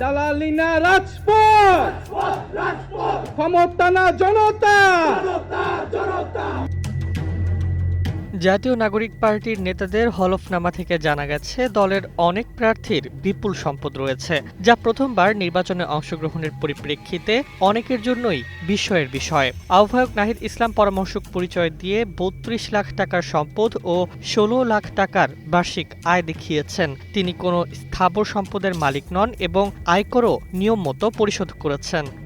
দালালি না রাজপথ ক্ষমতা না জনতা। জাতীয় নাগরিক পার্টির নেতাদের হলফনামা থেকে জানা গেছে, দলের অনেক প্রার্থীর বিপুল সম্পদ রয়েছে, যা প্রথমবার নির্বাচনে অংশগ্রহণের পরিপ্রেক্ষিতে অনেকের জন্যই বিস্ময়ের বিষয়। আহ্বায়ক নাহিদ ইসলাম পরামর্শক পরিচয় দিয়ে বত্রিশ লাখ টাকার সম্পদ ও ষোলো লাখ টাকার বার্ষিক আয় দেখিয়েছেন। তিনি কোনো স্থাবর সম্পদের মালিক নন এবং আয়করও নিয়ম মতো পরিশোধ করেছেন।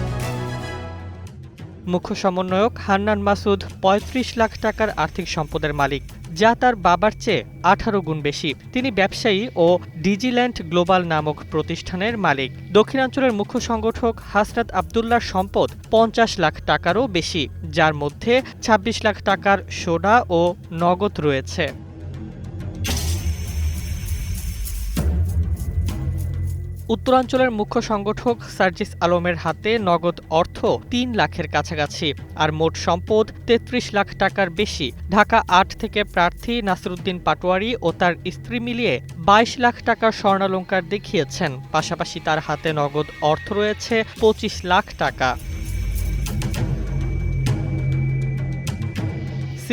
মুখ্য সমন্বয়ক হান্নান মাসুদ ৩৫ লাখ টাকার আর্থিক সম্পদের মালিক, যা তার বাবার চেয়ে আঠারো গুণ বেশি। তিনি ব্যবসায়ী ও ডিজিল্যান্ড গ্লোবাল নামক প্রতিষ্ঠানের মালিক। দক্ষিণাঞ্চলের মুখ্য সংগঠক হাসরাত আবদুল্লার সম্পদ পঞ্চাশ লাখ টাকারও বেশি, যার মধ্যে ২৬ লাখ টাকার সোডা ও নগদ রয়েছে। উত্তরাঞ্চলের মুখ্য সংগঠক সার্জিস আলমের হাতে নগদ অর্থ তিন লাখের কাছাকাছি, আর মোট সম্পদ তেত্রিশ লাখ টাকার বেশি। ঢাকা আট থেকে প্রার্থী নাসরুদ্দিন পাটোয়ারি ও তার স্ত্রী মিলিয়ে বাইশ লাখ টাকার স্বর্ণালঙ্কার দেখিয়েছেন। পাশাপাশি তার হাতে নগদ অর্থ রয়েছে পঁচিশ লাখ টাকা।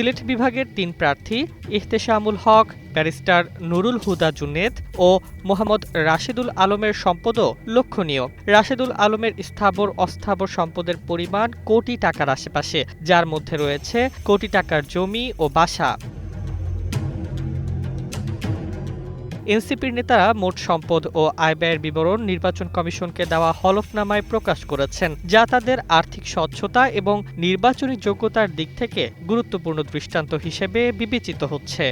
সিলেট বিভাগের তিন প্রার্থী ইহতেশামুল হক, ব্যারিস্টার নুরুল হুদা জুনেদ ও মোহাম্মদ রাশেদুল আলমের সম্পদও লক্ষণীয়। রাশেদুল আলমের স্থাবর অস্থাবর সম্পদের পরিমাণ কোটি টাকার আশেপাশে, যার মধ্যে রয়েছে কোটি টাকার জমি ও বাসা। এনসিপির নেতারা মোট সম্পদ ও আয় ব্যয়ের বিবরণ নির্বাচন কমিশনকে দেওয়া হলফনামায় প্রকাশ করেছেন, যা তাদের আর্থিক স্বচ্ছতা এবং নির্বাচনী যোগ্যতার দিক থেকে গুরুত্বপূর্ণ দৃষ্টান্ত হিসেবে বিবেচিত হচ্ছে।